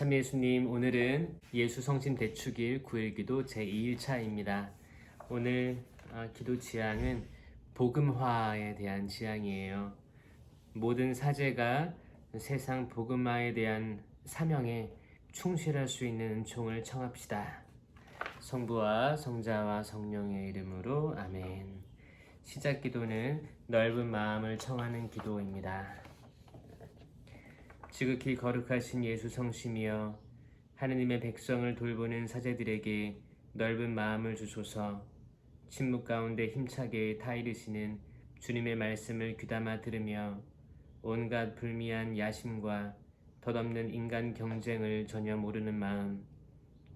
참 예수님 오늘은 예수 성심 대축일 9일 기도 제2일차입니다. 오늘 아, 기도 지향은 복음화에 대한 지향이에요. 모든 사제가 세상 복음화에 대한 사명에 충실할 수 있는 은총을 청합시다. 성부와 성자와 성령의 이름으로 아멘. 시작 기도는 넓은 마음을 청하는 기도입니다. 지극히 거룩하신 예수 성심이여 하느님의 백성을 돌보는 사제들에게 넓은 마음을 주소서. 침묵 가운데 힘차게 타이르시는 주님의 말씀을 귀담아 들으며 온갖 불미한 야심과 덧없는 인간 경쟁을 전혀 모르는 마음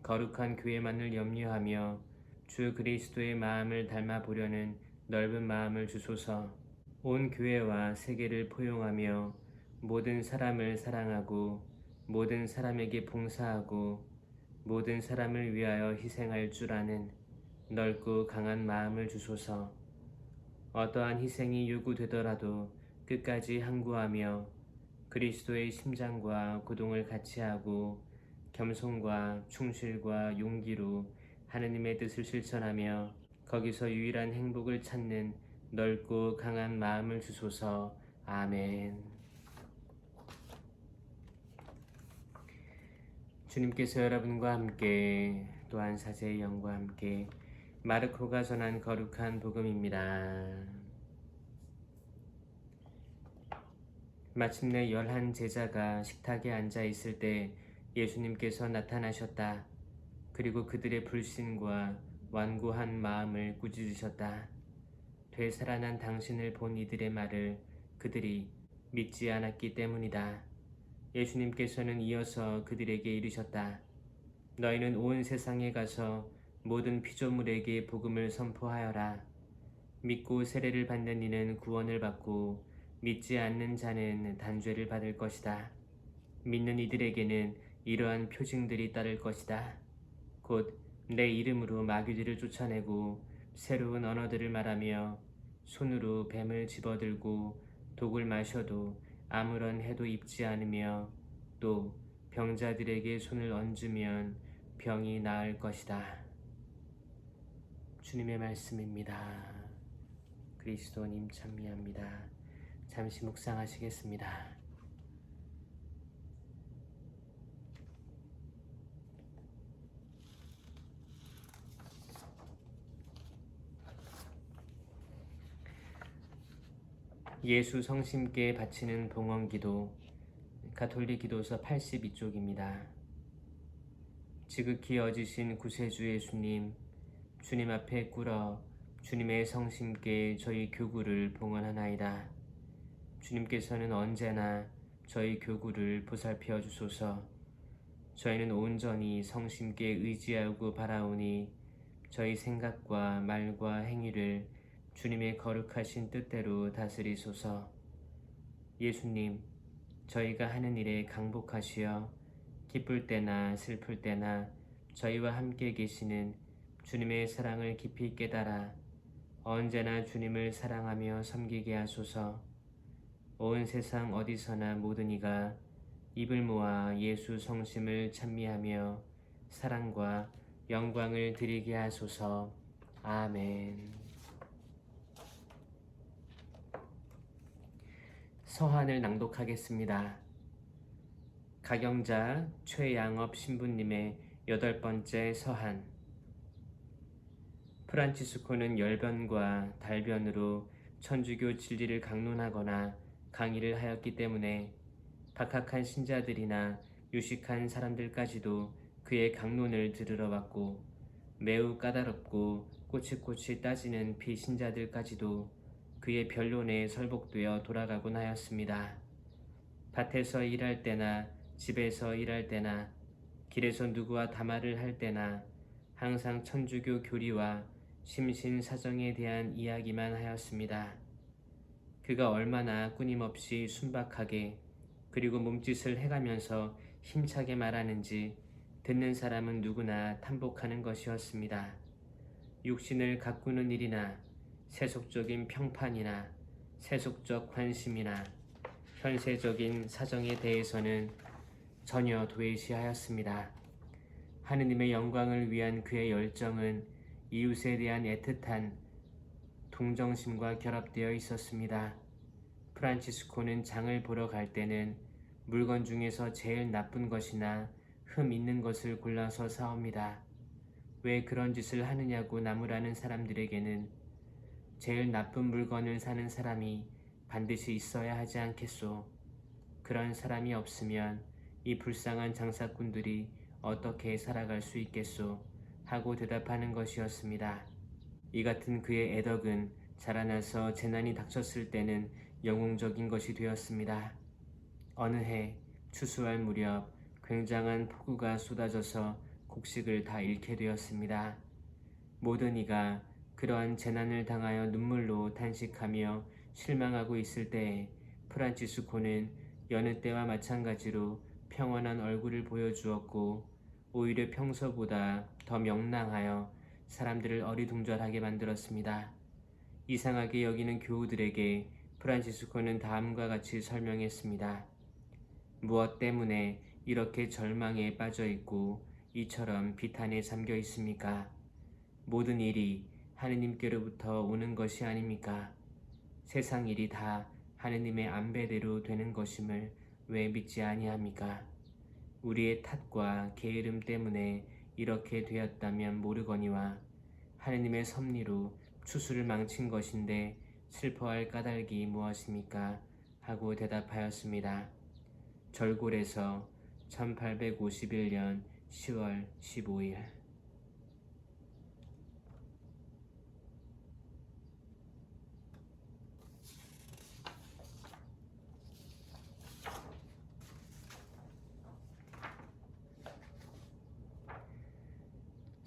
거룩한 교회만을 염려하며 주 그리스도의 마음을 닮아 보려는 넓은 마음을 주소서. 온 교회와 세계를 포용하며 모든 사람을 사랑하고 모든 사람에게 봉사하고 모든 사람을 위하여 희생할 줄 아는 넓고 강한 마음을 주소서 어떠한 희생이 요구되더라도 끝까지 항구하며 그리스도의 심장과 고동을 같이 하고 겸손과 충실과 용기로 하느님의 뜻을 실천하며 거기서 유일한 행복을 찾는 넓고 강한 마음을 주소서 아멘. 주님께서 여러분과 함께 또한 사제의 영과 함께 마르코가 전한 거룩한 복음입니다. 마침내 열한 제자가 식탁에 앉아 있을 때 예수님께서 나타나셨다. 그리고 그들의 불신과 완고한 마음을 꾸짖으셨다. 되살아난 당신을 본 이들의 말을 그들이 믿지 않았기 때문이다. 예수님께서는 이어서 그들에게 이르셨다. 너희는 온 세상에 가서 모든 피조물에게 복음을 선포하여라. 믿고 세례를 받는 이는 구원을 받고 믿지 않는 자는 단죄를 받을 것이다. 믿는 이들에게는 이러한 표징들이 따를 것이다. 곧 내 이름으로 마귀들을 쫓아내고 새로운 언어들을 말하며 손으로 뱀을 집어들고 독을 마셔도 아무런 해도 입지 않으며 또 병자들에게 손을 얹으면 병이 나을 것이다. 주님의 말씀입니다. 그리스도님 찬미합니다. 잠시 묵상하시겠습니다. 예수 성심께 바치는 봉헌기도 가톨릭 기도서 82쪽입니다. 지극히 어지신 구세주 예수님 주님 앞에 꿇어 주님의 성심께 저희 교구를 봉헌하나이다. 주님께서는 언제나 저희 교구를 보살펴 주소서. 저희는 온전히 성심께 의지하고 바라오니 저희 생각과 말과 행위를 주님의 거룩하신 뜻대로 다스리소서. 예수님, 저희가 하는 일에 강복하시어 기쁠 때나 슬플 때나 저희와 함께 계시는 주님의 사랑을 깊이 깨달아 언제나 주님을 사랑하며 섬기게 하소서. 온 세상 어디서나 모든 이가 입을 모아 예수 성심을 찬미하며 사랑과 영광을 드리게 하소서. 아멘. 서한을 낭독하겠습니다. 가경자 최양업 신부님의 여덟 번째 서한 프란치스코는 열변과 달변으로 천주교 진리를 강론하거나 강의를 하였기 때문에 박학한 신자들이나 유식한 사람들까지도 그의 강론을 들으러 왔고 매우 까다롭고 꼬치꼬치 따지는 비신자들까지도 그의 변론에 설복되어 돌아가곤 하였습니다. 밭에서 일할 때나 집에서 일할 때나 길에서 누구와 담화를 할 때나 항상 천주교 교리와 심신 사정에 대한 이야기만 하였습니다. 그가 얼마나 끊임없이 순박하게 그리고 몸짓을 해가면서 힘차게 말하는지 듣는 사람은 누구나 탐복하는 것이었습니다. 육신을 가꾸는 일이나 세속적인 평판이나 세속적 관심이나 현세적인 사정에 대해서는 전혀 도외시하였습니다. 하느님의 영광을 위한 그의 열정은 이웃에 대한 애틋한 동정심과 결합되어 있었습니다. 프란치스코는 장을 보러 갈 때는 물건 중에서 제일 나쁜 것이나 흠 있는 것을 골라서 사옵니다. 왜 그런 짓을 하느냐고 나무라는 사람들에게는 제일 나쁜 물건을 사는 사람이 반드시 있어야 하지 않겠소. 그런 사람이 없으면 이 불쌍한 장사꾼들이 어떻게 살아갈 수 있겠소? 하고 대답하는 것이었습니다. 이 같은 그의 애덕은 자라나서 재난이 닥쳤을 때는 영웅적인 것이 되었습니다. 어느 해 추수할 무렵 굉장한 폭우가 쏟아져서 곡식을 다 잃게 되었습니다. 모든 이가 그러한 재난을 당하여 눈물로 탄식하며 실망하고 있을 때에 프란치스코는 여느 때와 마찬가지로 평온한 얼굴을 보여주었고 오히려 평소보다 더 명랑하여 사람들을 어리둥절하게 만들었습니다. 이상하게 여기는 교우들에게 프란치스코는 다음과 같이 설명했습니다. 무엇 때문에 이렇게 절망에 빠져 있고 이처럼 비탄에 잠겨 있습니까? 모든 일이 하느님께로부터 오는 것이 아닙니까? 세상 일이 다 하느님의 안배대로 되는 것임을 왜 믿지 아니합니까? 우리의 탓과 게으름 때문에 이렇게 되었다면 모르거니와 하느님의 섭리로 추수를 망친 것인데 슬퍼할 까닭이 무엇입니까? 하고 대답하였습니다. 절골에서 1851년 10월 15일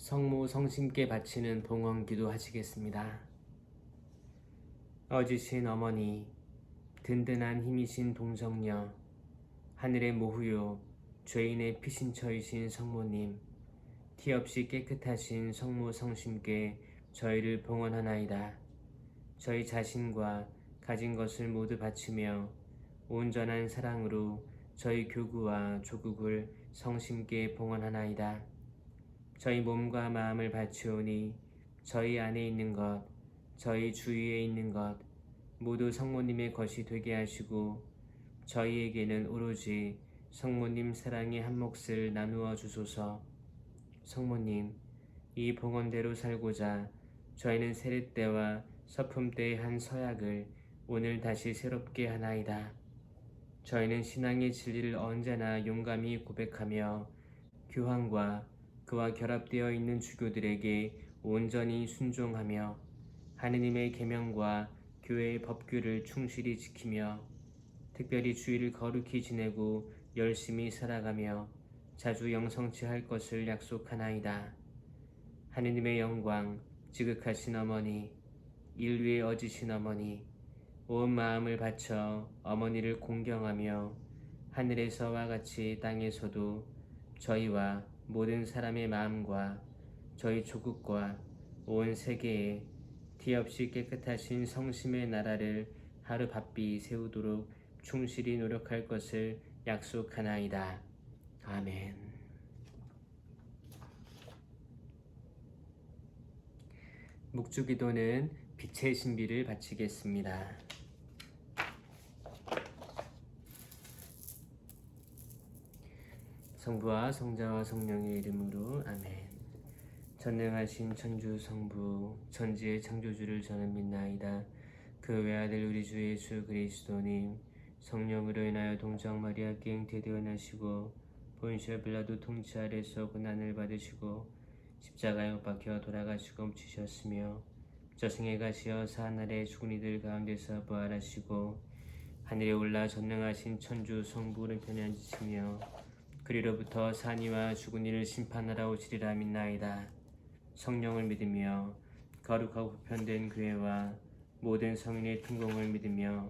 성모 성심께 바치는 봉헌기도 하시겠습니다. 어지신 어머니, 든든한 힘이신 동정녀, 하늘의 모후요, 죄인의 피신처이신 성모님, 티 없이 깨끗하신 성모 성심께 저희를 봉헌하나이다. 저희 자신과 가진 것을 모두 바치며 온전한 사랑으로 저희 교구와 조국을 성심께 봉헌하나이다. 저희 몸과 마음을 바치오니 저희 안에 있는 것, 저희 주위에 있는 것 모두 성모님의 것이 되게 하시고 저희에게는 오로지 성모님 사랑의 한 몫을 나누어 주소서. 성모님, 이 봉헌대로 살고자 저희는 세례 때와 서품 때의 한 서약을 오늘 다시 새롭게 하나이다. 저희는 신앙의 진리를 언제나 용감히 고백하며 교황과 그와 결합되어 있는 주교들에게 온전히 순종하며 하느님의 계명과 교회의 법규를 충실히 지키며 특별히 주의를 거룩히 지내고 열심히 살아가며 자주 영성치 할 것을 약속하나이다. 하느님의 영광, 지극하신 어머니, 인류의 어지신 어머니, 온 마음을 바쳐 어머니를 공경하며 하늘에서와 같이 땅에서도 저희와 모든 사람의 마음과 저희 조국과 온 세계에 티 없이 깨끗하신 성심의 나라를 하루 바삐 세우도록 충실히 노력할 것을 약속하나이다. 아멘. 묵주기도는 빛의 신비를 바치겠습니다. 성부와 성자와 성령의 이름으로 아멘. 전능하신 천주 성부 천지의 창조주를 저는 믿나이다. 그 외아들 우리 주 예수 그리스도님 성령으로 인하여 동정 마리아께 잉태되어 나시고 본시어 빌라도 통치 아래서 고난을 받으시고 십자가에 못 박혀 돌아가시고 묻히셨으며 저승에 가시어 사하늘의 죽은 이들 가운데서 부활하시고 하늘에 올라 전능하신 천주 성부 오른편에 앉으시며 그리로부터 산이와 죽은 이를 심판하러 오시리라 믿나이다. 성령을 믿으며 거룩하고 보편된 교회와 모든 성인의 통공을 믿으며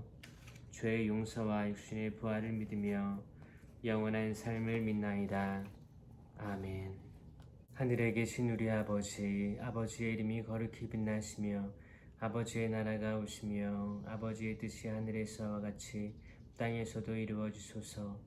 죄의 용서와 육신의 부활을 믿으며 영원한 삶을 믿나이다. 아멘. 하늘에 계신 우리 아버지, 아버지의 이름이 거룩히 빛나시며 아버지의 나라가 오시며 아버지의 뜻이 하늘에서와 같이 땅에서도 이루어지소서.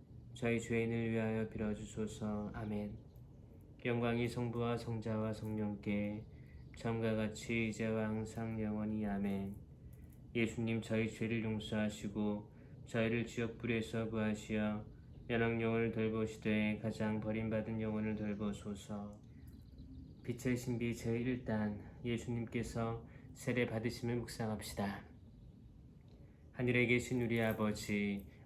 저희 죄인을 위하여 빌어주소서. 아멘. 영광이 성부와 성자와 성령께 처음과 같이 이제와 항상 영원히 아멘. 예수님 저희 죄를 용서하시고 저희를 지옥 불에서 구하시어 연악 영혼을 돌보시되 가장 버림받은 영혼을 돌보소서. 빛의 신비 제1단 예수님께서 세례 받으심을 묵상합시다. 하늘에 계신 우리 아버지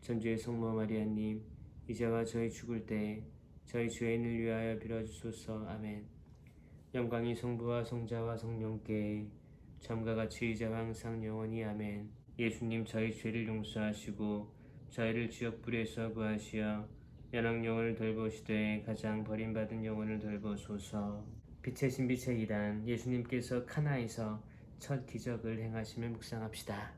천주의 성모 마리아님 이제와 저희 죽을 때 저희 죄인을 위하여 빌어주소서. 아멘. 영광이 성부와 성자와 성령께 참과 같이 이제와 항상 영원히 아멘. 예수님 저희 죄를 용서하시고 저희를 지옥 불에서 구하시어 연악 영혼을 돌보시되 가장 버림받은 영혼을 돌보소서. 빛의 신비 제2단 예수님께서 카나에서 첫 기적을 행하심을 묵상합시다.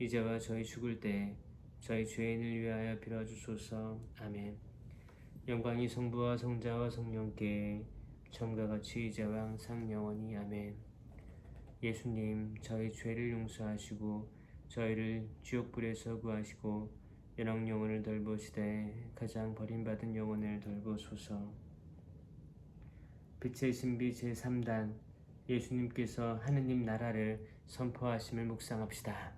이제와 저희 죽을 때 저희 죄인을 위하여 빌어주소서. 아멘. 영광이 성부와 성자와 성령께 처음과 같이 이제와 항상 영원히 아멘. 예수님 저희 죄를 용서하시고 저희를 지옥 불에서 구하시고 연락 영혼을 돌보시되 가장 버림받은 영혼을 돌보소서. 빛의 신비 제3단 예수님께서 하느님 나라를 선포하심을 묵상합시다.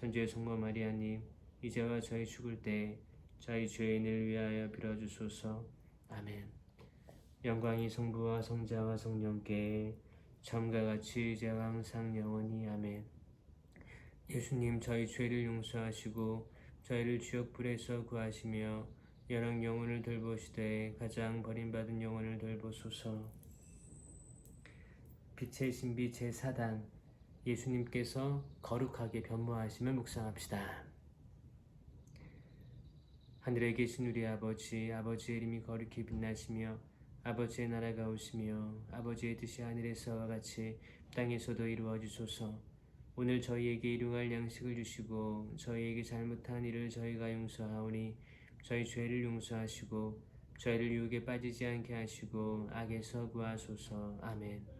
천주의 성모 마리아님, 이제와 저희 죽을 때 저희 죄인을 위하여 빌어주소서. 아멘. 영광이 성부와 성자와 성령께 처음과 같이 이제와 항상 영원히 아멘. 예수님 저희 죄를 용서하시고 저희를 지옥 불에서 구하시며 연락 영혼을 돌보시되 가장 버림받은 영혼을 돌보소서. 빛의 신비 제4단 예수님께서 거룩하게 변모하심을 묵상합시다. 하늘에 계신 우리 아버지, 아버지의 이름이 거룩히 빛나시며 아버지의 나라가 오시며 아버지의 뜻이 하늘에서와 같이 땅에서도 이루어지소서. 오늘 저희에게 일용할 양식을 주시고 저희에게 잘못한 일을 저희가 용서하오니 저희 죄를 용서하시고 저희를 유혹에 빠지지 않게 하시고 악에서 구하소서. 아멘.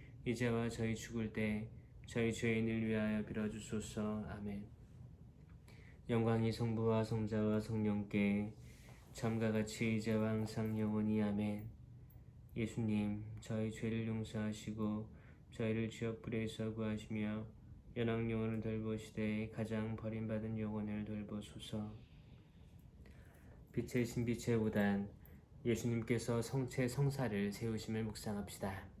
이제와 저희 죽을 때 저희 죄인을 위하여 빌어주소서. 아멘. 영광이 성부와 성자와 성령께 참과 같이 이제와 항상 영원히 아멘. 예수님 저희 죄를 용서하시고 저희를 지옥 불에서 구하시며 연악 영혼을 돌보시되 가장 버림받은 영혼을 돌보소서. 빛의 신빛의 우단 예수님께서 성체 성사를 세우심을 묵상합시다.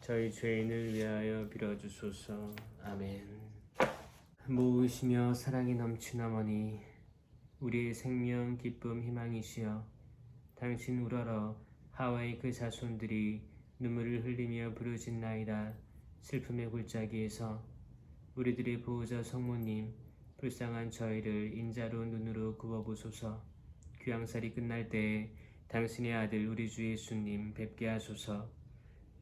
저희 죄인을 위하여 빌어주소서. 아멘. 모으시며 사랑이 넘친 어머니 우리의 생명 기쁨 희망이시여 당신 우러러 하와이 그 자손들이 눈물을 흘리며 부르짖나이다. 슬픔의 골짜기에서 우리들의 보호자 성모님 불쌍한 저희를 인자로 눈으로 굽어보소서. 귀양살이 끝날 때에 당신의 아들 우리 주 예수님 뵙게 하소서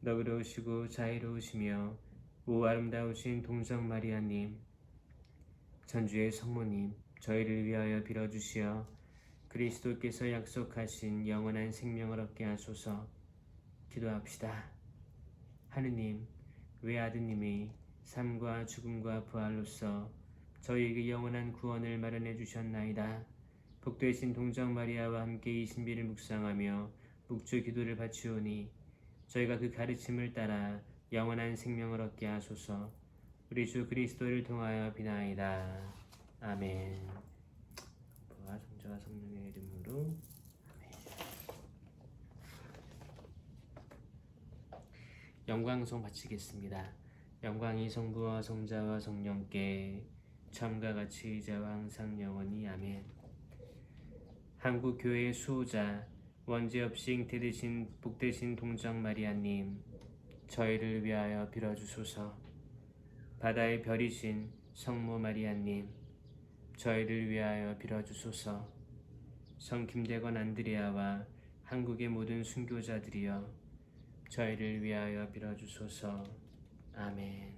너그러우시고 자애로우시며 오 아름다우신 동정 마리아님 전주의 성모님 저희를 위하여 빌어주시어 그리스도께서 약속하신 영원한 생명을 얻게 하소서 기도합시다. 하느님 외아드님이 삶과 죽음과 부활로서 저희에게 영원한 구원을 마련해 주셨나이다. 복되신 동정 마리아와 함께 이 신비를 묵상하며 묵주 기도를 바치오니 저희가 그 가르침을 따라 영원한 생명을 얻게 하소서. 우리 주 그리스도를 통하여 비나이다. 아멘. 부와 성자와 성령의 이름으로. 영광송 바치겠습니다. 영광이 성부와 성자와 성령께 참과 같이 이제와 항상 영원히 아멘. 한국 교회의 수호자 원죄 없이 잉태되신 복되신 동정 마리아님 저희를 위하여 빌어주소서. 바다의 별이신 성모 마리아님 저희를 위하여 빌어주소서. 성 김대건 안드레아와 한국의 모든 순교자들이여 저희를 위하여 빌어주소서. 아멘.